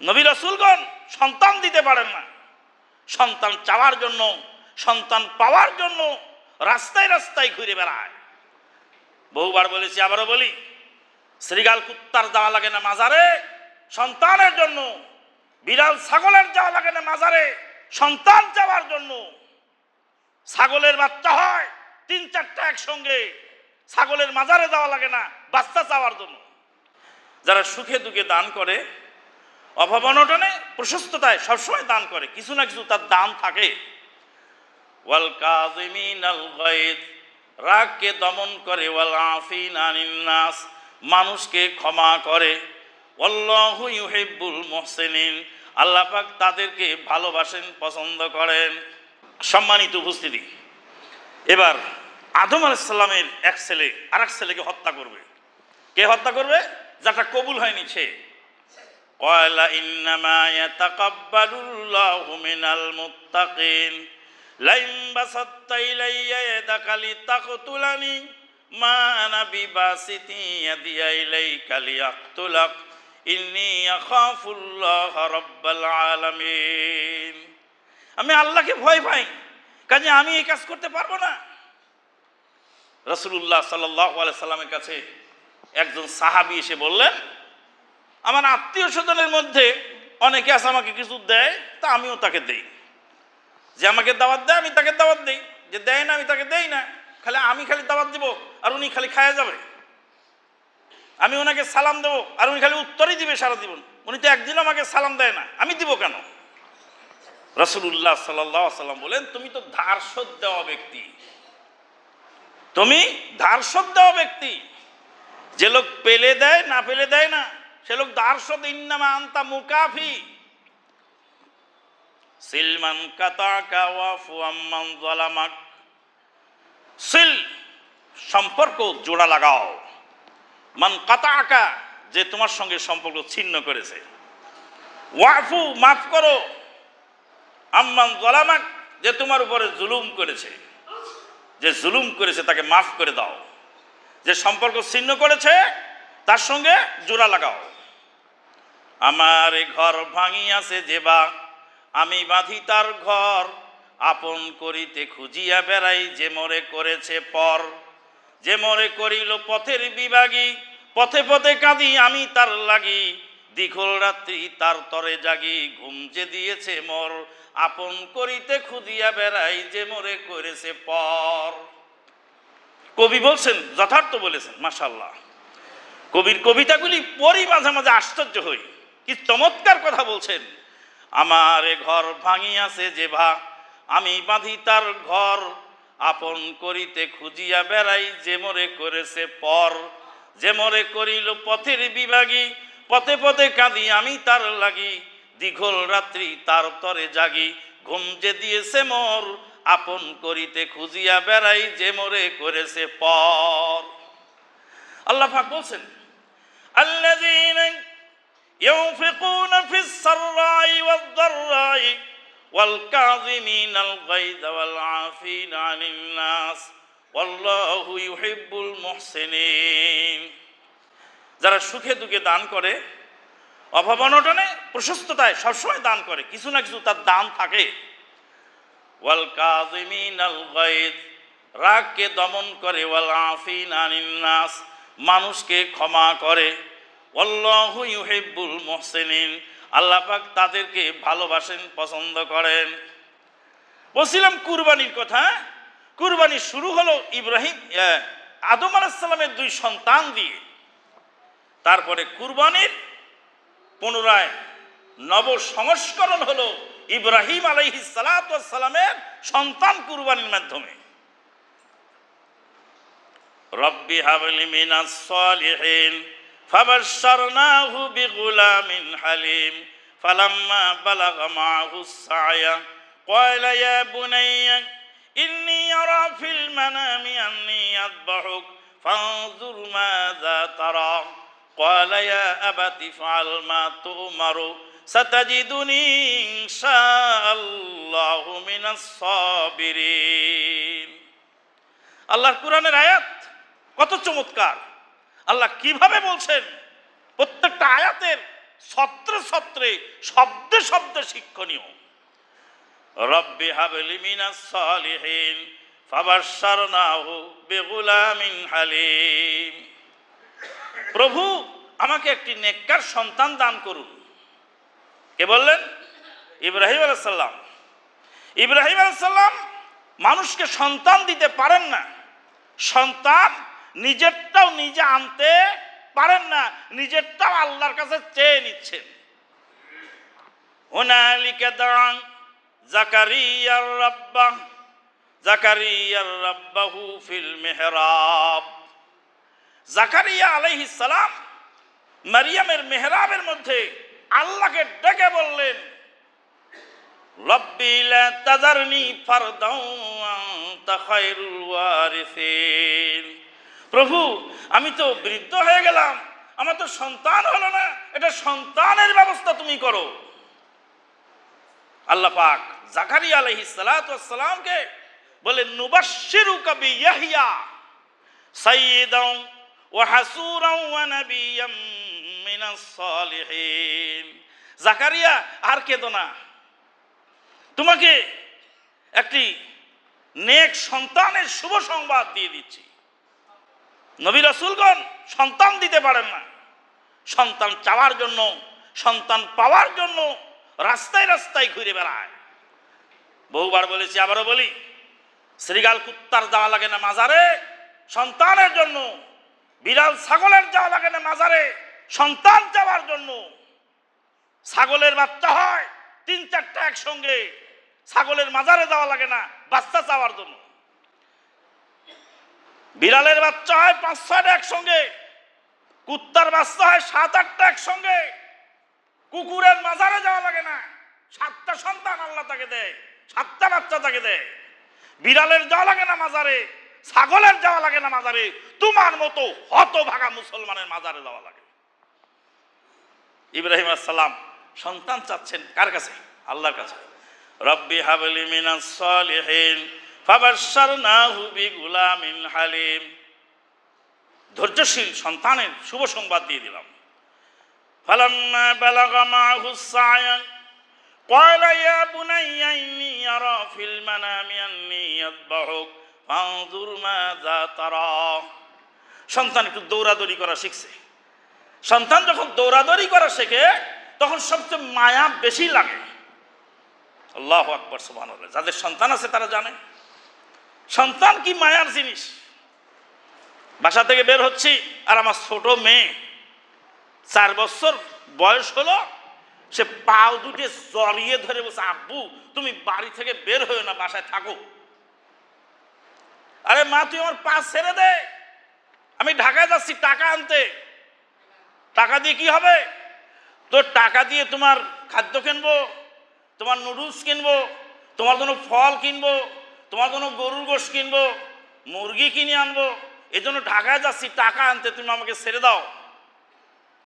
নবী রসুলগণ সন্তান দিতে পারেন না। সন্তান চাওয়ার জন্য, সন্তান পাওয়ার জন্য রাস্তায় রাস্তায় ঘুরে বেড়ায়। বহুবার বলেছি, আবারও বলি, শ্রীগাল কুত্তার যাওয়া লাগে না মাজারে, সন্তানের জন্য, বিড়াল ছাগলের যাওয়া লাগে না মাজারে, সন্তান যাওয়ার জন্য। ছাগলের বাচ্চা হয়, তিন চারটা একসঙ্গে, ছাগলের মাজারে যাওয়া লাগে না, বাচ্চা চাওয়ার জন্য। যারা সুখে দুঃখে দান করে অভাব অনটনে প্রশস্ততায় সবসময় দান করে। কিছু না কিছু তার দান থাকে। ওয়াল কাযিমিন আল রাগকে দমন করে, ওয়াল আফিন আনিন নাস মানুষকে ক্ষমা করে। আল্লাহু ইউহিব্বুল মুহসিনিন, আল্লাহ পাক তাদেরকে ভালোবাসেন, পছন্দ করেন। সম্মানিত উপস্থিতি, এবার আদম আলাইসাল্লামের এক ছেলে আর ছেলেকে হত্যা করবে। কে হত্যা করবে? যাটা কবুল হয়নি, সে। قال إنما يتقبل الله من المتقين لئن بسطت إلي يدك لتقتلني ما أنا بباسط يدي إليك لأقتلك إني أخاف الله رب العالمين আমি আল্লাহকে ভয় পাই কাজে আমি এই কাজ করতে পারবো না রসুল্লাহ সাল্লাহ সাল্লামের কাছে একজন সাহাবি এসে বললেন আমার আত্মীয় স্বজনের মধ্যে অনেকে আছে আমাকে কিছু দেয়, তা আমিও তাকে দেই। যে আমাকে দাওয়াত দেয়, আমি তাকে দাওয়াত দিই। যে দেয় না, আমি তাকে দেই না। খালি আমি খালি দাওয়াত দিব, আর উনি খালি খায়া যাবে। আমি ওনাকে সালাম দেবো, আর উনি খালি উত্তরই দিবে সারা জীবন। উনি তো একদিন আমাকে সালাম দেয় না। আমি দিব কেন? রসুল্লাহ সাল্লাহ সাল্লাম বলেন, তুমি তো ধার শোধ দেওয়া ব্যক্তি। তুমি ধার শোধ দেওয়া ব্যক্তি। যে লোক পেলে দেয়, না পেলে দেয় না সে লোক দার্শদ ওয়াফু সিল, সম্পর্ক জোড়া লাগাও। মান কাতাকা, যে তোমার সঙ্গে সম্পর্ক ছিন্ন করেছে। ওয়াফু, মাফ করো। আম্মান জালামাক যে তোমার উপরে জুলুম করেছে। যে জুলুম করেছে, তাকে মাফ করে দাও। যে সম্পর্ক ছিন্ন করেছে, তার সঙ্গে জোড়া লাগাও। আমার ঘর ভাঙিয়াছে যেবা আমি বাঁধি তার ঘর, আপন করিতে খুঁজিয়া বেড়াই যে মরে করেছে পর। যে মরে করিল পথের বিভাগী, পথে পথে কাঁদি আমি তার লাগি। দীঘল রাত্রি তার তরে জাগি, ঘুম যে দিয়েছে মর, আপন করিতে খুঁজিয়া বেড়াই যে মরে করেছে পর। কবি বলছেন, যথার্থ বলেছেন মাসাল্লাহ কবির কবিতাগুলি পড়ি মাঝে মাঝে আশ্চর্য হই। কি চমৎকার কথা বলছেন। আমার ঘর ভাঙিয়াছে যে ভা, আমি বাঁধি তার ঘর, আপন করিতে খুঁজিয়া বেড়াই যে মরে করেছে পর। যে মরে করিল পথের বিভাগী, পথে পথে কাঁদি আমি তার লাগি। দীঘল রাত্রি তার তরে জাগি, ঘুম যে দিয়েছে মোর, আপন করিতে খুঁজিয়া বেড়াই যে মরে করেছে পর। আল্লাহ বলছেন আল্লাহ ينفقون في السراء والضراء والكاظمين الغيظ والعافين عن الناس والله يحب المحسنين যারা সুখে দুঃখে দান করে অভাব অনটনে প্রশস্ততায় সবসময় দান করে কিছু না কিছু তার দান থাকে ওয়াল কাযিমিন আল গায়দ রাগকে দমন করে ওয়াল আফিন আনিন নাস মানুষকে ক্ষমা করে অল্লাহু ইউহিব্বুল মুহসিনিন। আল্লাহ তাদেরকে ভালোবাসেন, পছন্দ করেন। বলছিলাম কুরবানির কথা কুরবানি শুরু হলো ইব্রাহিম আদম আলাহিসাল্লামের দুই সন্তান দিয়ে। তারপরে কুরবানির পুনরায় নব সংস্করণ হলো ইব্রাহিম আলাইহি সালামের সন্তান কুরবানির মাধ্যমে। রব্বি হাবলি মিনাস সালিহিন। ফাবাশশারনাহু বিগুলামিন হালিম ফালাম্মা বালাগা মাআহু সায়া قال يا بني إني أرى في المنام أني أذبحك فانظر ماذا ترى قال يا أبت افعل ما تؤمر ستجدني إن شاء الله من الصابرين আল্লাহর কোরআনের আয়াত কত চমৎকার আল্লাহ কীভাবে বলছেন? প্রত্যেকটা আয়াতের ছত্রে সত্রে শব্দে শব্দে শিক্ষণীয়। প্রভু, আমাকে একটি নেককার সন্তান দান করুন। কে বললেন? ইব্রাহিম আলাইসাল্লাম। ইব্রাহিম আলাইসাল্লাম মানুষকে সন্তান দিতে পারেন না। সন্তান নিজেরটাও নিজে আনতে পারেন না, নিজেরটাও আল্লাহর কাছে চেয়ে নিচ্ছেন। হুনালিকা রাব্বা ফিল মেহরাব। মেহরাবের মধ্যে আল্লাহকে ডেকে বললেন তাজারনি ফারদাও আনতা খায়রুল ওয়ারিসিন। প্রভু, আমি তো বৃদ্ধ হয়ে গেলাম। আমার তো সন্তান হলো না। এটা সন্তানের ব্যবস্থা তুমি করো। আল্লাহ পাক জাকারিয়া আলাইহিস সালাতু ওয়াস সালামকে বলেন, নুবাশশিরুকা বিয়াহইয়া সাইয়্যিদাও ওয়া হাসুরাও ওয়া নাবিয়্যাম মিনাস সালিহিন। জাকারিয়া, আর কেঁদো না। তোমাকে একটি নেক সন্তানের শুভ সংবাদ দিয়ে দিচ্ছি। নবী রসুলগণ সন্তান দিতে পারেন না। সন্তান চাওয়ার জন্য, সন্তান পাওয়ার জন্য রাস্তায় রাস্তায় ঘুরে বেড়ায়। বহুবার বলেছি, আবারও বলি, শ্রীগাল কুত্তার যাওয়া লাগে না মাজারে, সন্তানের জন্য। বিড়াল ছাগলের যাওয়া লাগে না মাজারে, সন্তান যাওয়ার জন্য। ছাগলের বাচ্চা হয়, তিন চারটা একসঙ্গে। ছাগলের মাজারে যাওয়া লাগে না, বাচ্চা চাওয়ার জন্য। বিড়ালের বাচ্চা হয় পাঁচ ছয়টা একসঙ্গে, কুত্তার বাচ্চা হয় সাত আটটা একসঙ্গে। কুকুরের মাজারে যাওয়া লাগে না। সাতটা সন্তান আল্লাহ তাকে দেয়, সাতটা বাচ্চা তাকে দেয়। বিড়ালের যাওয়া লাগে না মাজারে, ছাগলের যাওয়া লাগে না মাজারে, তোমার মতো হত ভাগা মুসলমানের মাজারে যাওয়া লাগে। ইব্রাহিম আসসালাম সন্তান চাচ্ছেন কার কাছে? আল্লাহর কাছে। রব্বি হাবলি মিনাস সালিহিন হালিম ধৈর্যশীল সন্তানের শুভ সংবাদ দিয়ে দিলাম فلما بلغ معه السعي قال يا بني إني أرى في المنام أني أذبحك فانظر ماذا ترى সন্তান একটু দৌড়াদৌড়ি করা শিখছে সন্তান যখন দৌড়াদৌড়ি করা শেখে তখন সবচেয়ে মায়া বেশি লাগে আল্লাহ আকবর সুবাহ যাদের সন্তান আছে তারা জানে সন্তান কি মায়ার জিনিস? বাসা থেকে বের হচ্ছি আর আমার ছোট মেয়ে চার বছর বয়স হলো, সে পাও দুটে জড়িয়ে ধরে বসে আব্বু, তুমি বাড়ি থেকে বের হয়ে না, বাসায় থাকো। আরে মা, তুই আমার পা ছেড়ে দে। আমি ঢাকায় যাচ্ছি টাকা আনতে। টাকা দিয়ে কি হবে? তোর টাকা দিয়ে তোমার খাদ্য কিনবো, তোমার নুডলস কিনবো, তোমার জন্য ফল কিনবো। তোমার কোনো গরুর গোশ কিনবো? মুরগি কিনে আনব? এজন্য ঢাকায় যাচ্ছি, টাকা আনতে, তুমি আমাকে ছেড়ে দাও।